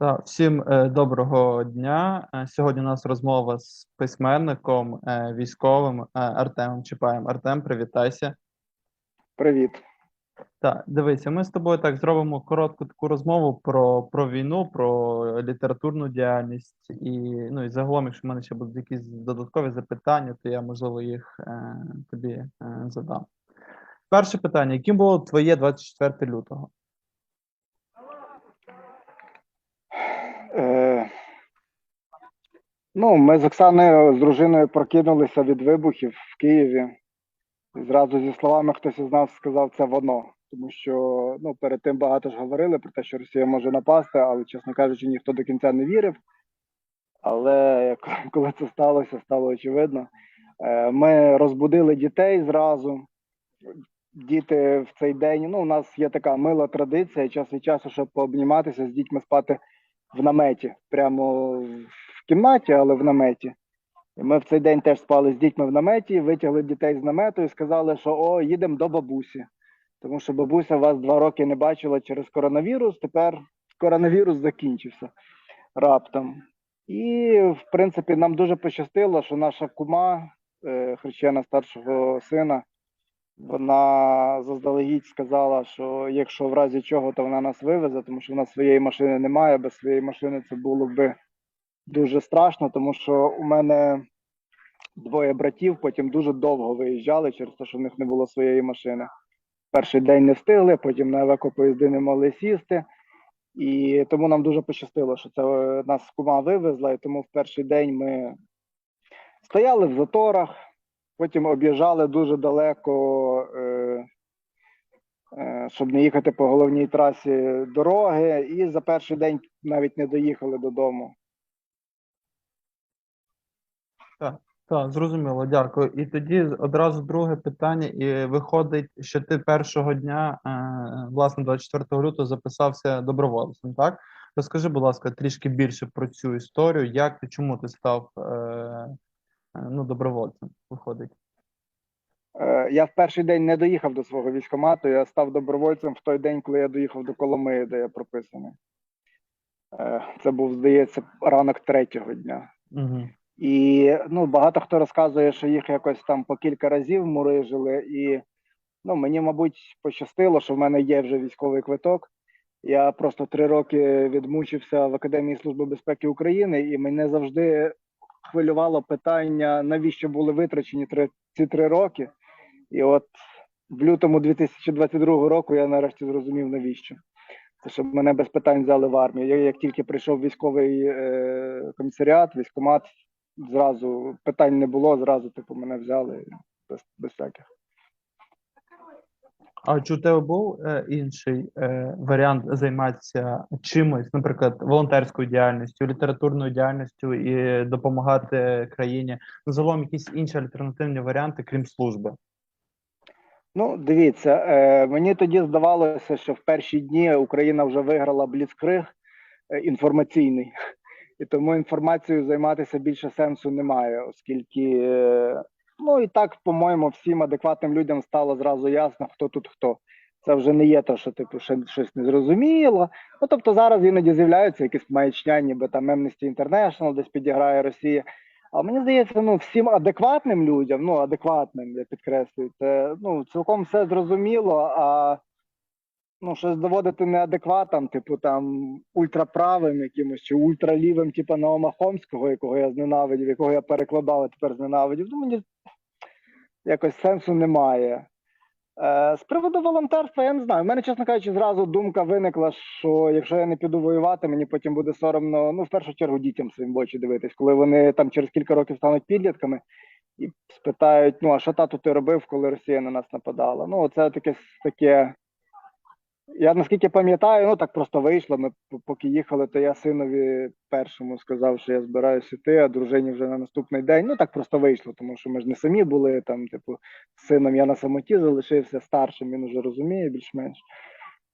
Так, всім е, доброго дня. Е, Сьогодні у нас розмова з письменником, е, військовим Артемом Чапаєм. Артем, привітайся. Привіт. Так, дивися, ми з тобою так зробимо коротку таку розмову про, про війну, про літературну діяльність і ну і загалом, якщо в мене ще будуть якісь додаткові запитання, то я можливо їх е, тобі е, задам. Перше питання: яким було твоє 24 лютого? Е, ну, ми з Оксаною з дружиною прокинулися від вибухів в Києві. І зразу зі словами хтось із нас сказав це воно. Тому що ну, перед тим багато ж говорили про те, що Росія може напасти, але, чесно кажучи, ніхто до кінця не вірив. Але коли це сталося, стало очевидно. Е, Ми розбудили дітей зразу. Діти в цей день. Ну, у нас є така мила традиція час від часу, щоб пообніматися з дітьми спати в наметі, прямо в кімнаті, але в наметі. І ми в цей день теж спали з дітьми в наметі, витягли дітей з намету і сказали, що о, їдемо до бабусі. Тому що бабуся вас два роки не бачила через коронавірус. Тепер коронавірус закінчився раптом. І, в принципі, нам дуже пощастило, що наша кума, е, хрещена старшого сина, вона заздалегідь сказала, що якщо в разі чого, то вона нас вивезе, тому що в нас своєї машини немає. Без своєї машини це було би дуже страшно, тому що у мене двоє братів потім дуже довго виїжджали через те, що в них не було своєї машини. Перший день не встигли, потім на евакопоїзди не могли сісти. І тому нам дуже пощастило, що це е, нас кума вивезла, і тому в перший день ми стояли в заторах, потім об'їжджали дуже далеко, е, е, щоб не їхати по головній трасі дороги, і за перший день навіть не доїхали додому. Так, зрозуміло, дякую. І тоді одразу друге питання. І виходить, що ти першого дня, е, власне, 24 лютого записався добровольцем, так? Розкажи, будь ласка, трішки більше про цю історію. Як ти, чому ти став е, ну, добровольцем? Виходить. Е, Я в перший день не доїхав до свого військкомату, я став добровольцем в той день, коли я доїхав до Коломиї, де я прописаний. Е, Це був, здається, ранок третього дня. Угу. І ну, багато хто розказує, що їх якось там по кілька разів мурижили. І ну, мені, мабуть, пощастило, що в мене є вже військовий квиток. Я просто три роки відмучився в Академії Служби безпеки України, і мене завжди хвилювало питання, навіщо були витрачені три, ці три роки. І от в лютому 2022 року я нарешті зрозумів, навіщо. Це щоб мене без питань взяли в армію. Я як тільки прийшов військовий е, комісаріат, військкомат, зразу питань не було, зразу типу мене взяли без, без всяких. А чи у тебе був е, інший е, варіант займатися чимось, наприклад, волонтерською діяльністю, літературною діяльністю і допомагати країні? Загалом якісь інші альтернативні варіанти, крім служби? Ну, дивіться, е, мені тоді здавалося, що в перші дні Україна вже виграла бліцкриг е, інформаційний, і тому інформацією займатися більше сенсу немає, оскільки, е, ну і так, по-моєму, всім адекватним людям стало зразу ясно, хто тут хто. Це вже не є те, що типу ще щось не зрозуміло. Ну тобто зараз іноді з'являються якісь маячня, ніби там Amnesty International десь підіграє Росія. А мені здається, ну всім адекватним людям, ну адекватним, я підкреслюю, це ну цілком все зрозуміло. А ну щось доводити неадекватам, типу там ультраправим якимось чи ультралівим, типу Наома Хомського, якого я зненавидів, якого я перекладав, а тепер зненавидів. Ну мені якось сенсу немає. Е, з приводу волонтерства, я не знаю. У мене, чесно кажучи, зразу думка виникла, що якщо я не піду воювати, мені потім буде соромно, ну, в першу чергу, дітям своїм в очі дивитись, коли вони там через кілька років стануть підлітками і спитають: ну, а що тату ти робив, коли Росія на нас нападала? Ну, це таке таке. Я наскільки пам'ятаю, ну так просто вийшло. Ми поки їхали, то я синові першому сказав, що я збираюся йти, а дружині вже на наступний день. Ну так просто вийшло, тому що ми ж не самі були там, типу, з сином я на самоті залишився старшим, він уже розуміє більш-менш.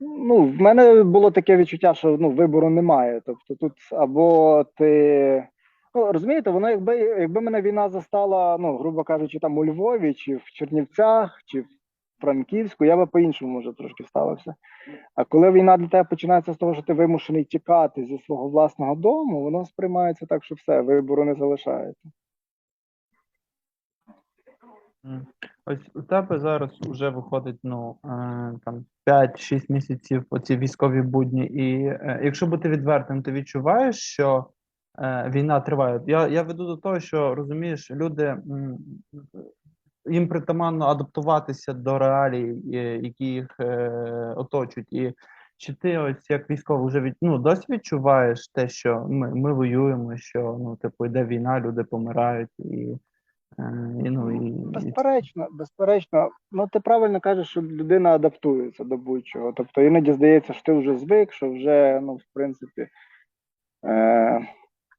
Ну, в мене було таке відчуття, що ну, вибору немає. Тобто тут або ти. Ну, розумієте, воно якби, якби мене війна застала, ну, грубо кажучи, там у Львові, чи в Чернівцях, чи в Франківську, я би по-іншому може трошки ставився. А коли війна для тебе починається з того, що ти вимушений тікати зі свого власного дому, воно сприймається так, що все, вибору не залишається. Ось у тебе зараз вже виходить ну, е, там 5-6 місяців оці військові будні, і е, якщо бути відвертим, ти відчуваєш, що е, війна триває. Я, я веду до того, що розумієш, люди їм притаманно адаптуватися до реалій, які їх е, оточують. І чи ти ось як військовий вже від, ну, досі відчуваєш те, що ми, ми воюємо, що ну, типу, йде війна, люди помирають і. е, І, ну, і, і Безперечно, безперечно, ну ти правильно кажеш, що людина адаптується до будь-чого. Тобто іноді здається, що ти вже звик, що вже, ну, в принципі, е,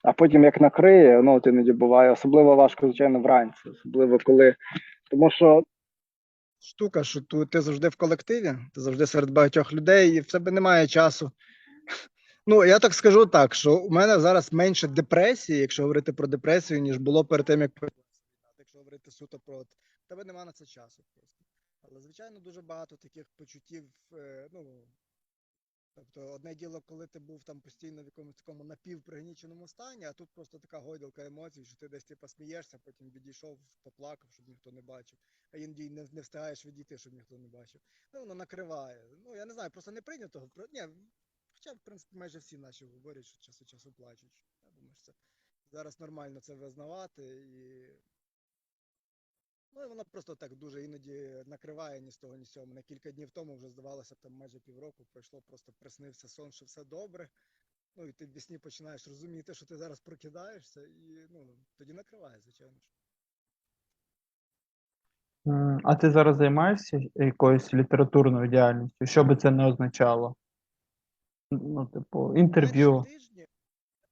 а потім як накриє, ну от іноді буває, особливо важко, звичайно, вранці, особливо коли. Тому що штука, що ту- ти завжди в колективі, ти завжди серед багатьох людей, і в тебе немає часу. Ну, я так скажу так, що у мене зараз менше депресії, якщо говорити про депресію, ніж було перед тим, як. Якщо говорити суто про тебе немає на це часу. Але, звичайно, дуже багато таких почуттів, е, ну, тобто, одне діло, коли ти був там постійно в якомусь такому напівпригніченому стані, а тут просто така гойдалка емоцій, що ти десь типу, смієшся, потім відійшов, поплакав, щоб ніхто не бачив, а іноді не, не встигаєш відійти, щоб ніхто не бачив. Ну, воно накриває. Ну, я не знаю, просто не прийнято. про- Ні, Хоча, в принципі, майже всі наші говорять, що час від часу плачуть. Я думаю, що це зараз нормально це визнавати і. Ну, і воно просто так дуже іноді накриває ні з того, ні з цього. На кілька днів тому вже здавалося, там майже півроку пройшло, просто приснився сон, що все добре. Ну і ти в вісні починаєш розуміти, що ти зараз прокидаєшся, і ну, тоді накриває, звичайно ж. А ти зараз займаєшся якоюсь літературною діяльністю? Що би це не означало? Ну, типу, інтерв'ю. Перші тижні,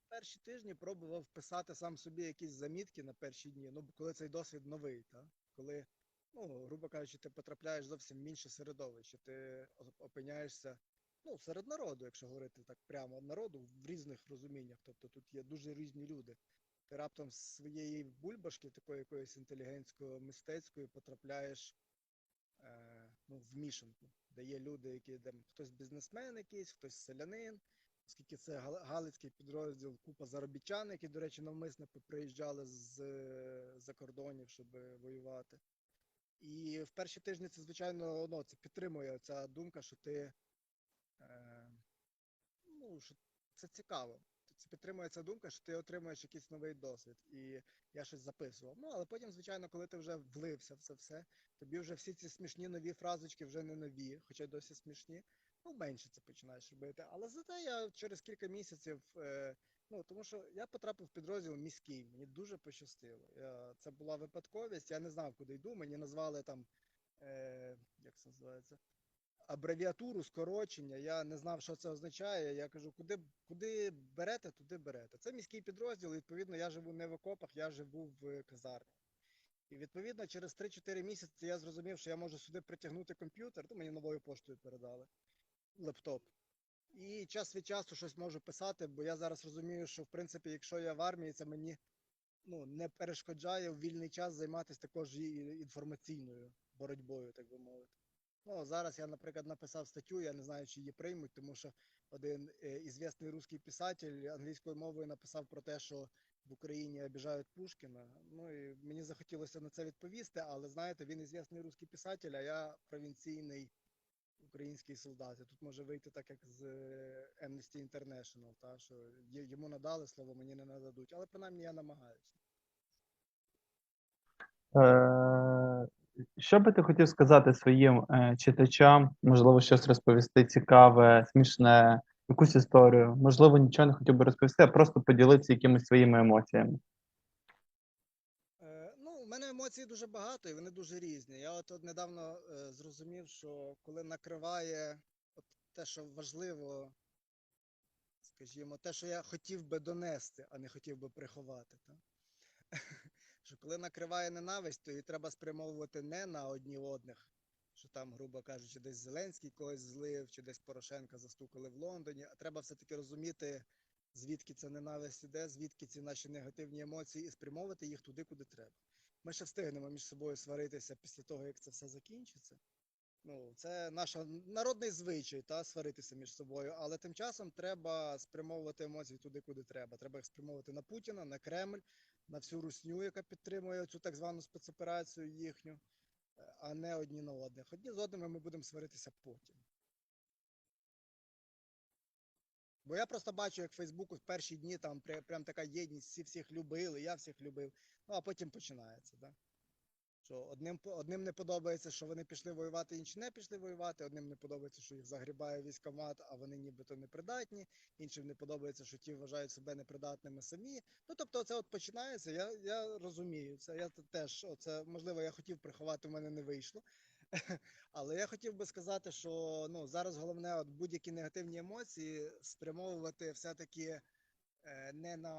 перші тижні пробував писати сам собі якісь замітки на перші дні. Ну, коли цей досвід новий, та? Коли, ну, грубо кажучи, ти потрапляєш зовсім в інше середовище, ти опиняєшся ну, серед народу, якщо говорити так прямо, народу в різних розуміннях. Тобто тут є дуже різні люди. Ти раптом з своєї бульбашки, такої якоїсь інтелігентсько-мистецької, потрапляєш е, ну, в мішанку, де є люди, які там хтось бізнесмен якийсь, хтось селянин, оскільки це гал- галицький підрозділ, купа заробітчан, які, до речі, навмисно приїжджали з за кордонів, щоб воювати. І в перші тижні це, звичайно, ну, це підтримує ця думка, що ти е, ну, що це цікаво. Це підтримує ця думка, що ти отримуєш якийсь новий досвід. І я щось записував. Ну, але потім, звичайно, коли ти вже влився в це все, тобі вже всі ці смішні нові фразочки вже не нові, хоча досі смішні. Ну, менше це починаєш робити. Але зате я через кілька місяців. Е, ну, тому що я потрапив в підрозділ міський, мені дуже пощастило. Я, це була випадковість, я не знав, куди йду. Мені назвали там, е, як це називається, абревіатуру, скорочення. Я не знав, що це означає. Я кажу, куди, куди берете, туди берете. Це міський підрозділ. Відповідно, я живу не в окопах, я живу в казармі. І відповідно, через 3-4 місяці я зрозумів, що я можу сюди притягнути комп'ютер. Ну, мені новою поштою передали лептоп. І час від часу щось можу писати, бо я зараз розумію, що в принципі, якщо я в армії, це мені ну, не перешкоджає в вільний час займатися також інформаційною боротьбою, так би мовити. Ну, зараз я, наприклад, написав статтю, я не знаю, чи її приймуть, тому що один е, ізвісний русський писатель англійською мовою написав про те, що в Україні обіжають Пушкіна. Ну і мені захотілося на це відповісти, але знаєте, він ізвісний русський писатель, а я провінційний український солдат. І тут може вийти так, як з е, Amnesty International, та, що йому надали слово, мені не нададуть. Але принаймні я намагаюся. Е, Що би ти хотів сказати своїм е, читачам? Можливо, щось розповісти цікаве, смішне, якусь історію. Можливо, нічого не хотів би розповісти, а просто поділитися якимись своїми емоціями. Мене емоцій дуже багато і вони дуже різні. Я от, недавно е, зрозумів, що коли накриває от те, що важливо, скажімо, те, що я хотів би донести, а не хотів би приховати. Та? що коли накриває ненависть, то її треба спрямовувати не на одні одних, що там, грубо кажучи, десь Зеленський когось злив, чи десь Порошенка застукали в Лондоні, а треба все-таки розуміти, звідки ця ненависть іде, звідки ці наші негативні емоції, і спрямовувати їх туди, куди треба. Ми ще встигнемо між собою сваритися після того, як це все закінчиться. Ну, це наш народний звичай, та сваритися між собою. Але тим часом треба спрямовувати емоції туди, куди треба. Треба їх спрямовувати на Путіна, на Кремль, на всю русню, яка підтримує цю так звану спецоперацію їхню, е, а не одні на одних. Одні з одними ми будемо сваритися потім. Бо я просто бачу, як Фейсбуку в перші дні там пря- прям така єдність, всі всіх любили, я всіх любив. Ну а потім починається, да? Що одним одним не подобається, що вони пішли воювати, інші не пішли воювати. Одним не подобається, що їх загрібає військомат, а вони нібито непридатні. Іншим не подобається, що ті вважають себе непридатними самі. Ну тобто, це от починається. Я, я розумію це. Я теж оце можливо, я хотів приховати, у мене не вийшло. Але я хотів би сказати, що ну зараз головне, от будь-які негативні емоції спрямовувати все-таки е, не на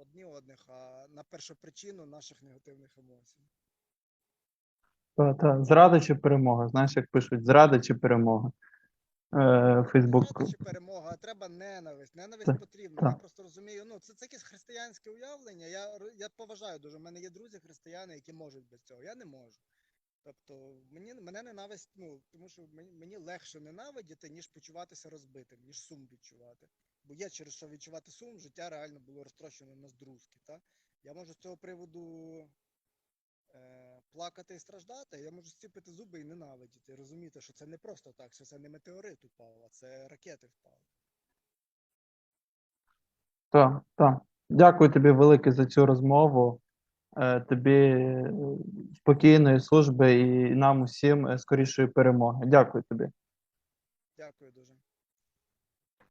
одні одних, а на першу причину наших негативних емоцій. Та, та. Зрада чи перемога? Знаєш, як пишуть, зрада чи перемога? Е, Фейсбук. Зрада чи перемога, а треба ненависть. Ненависть Так, потрібна. так. Я просто розумію. Ну, це, це якесь християнське уявлення. Я, я поважаю дуже. У мене є друзі християни, які можуть без цього. Я не можу. Тобто, мені мене ненависть, ну тому що мені, мені легше ненавидіти, ніж почуватися розбитим, ніж сум відчувати. Бо є через що відчувати сум, життя реально було розтрощено на здрузки. Та? Я можу з цього приводу е, плакати і страждати, я можу зціпити зуби і ненавидіти, розуміти, що це не просто так, що це не метеорит упав, а це ракети впали. Так, так. Дякую тобі велике за цю розмову. Е, Тобі е, спокійної служби і нам усім е, скорішої перемоги. Дякую тобі. Дякую дуже.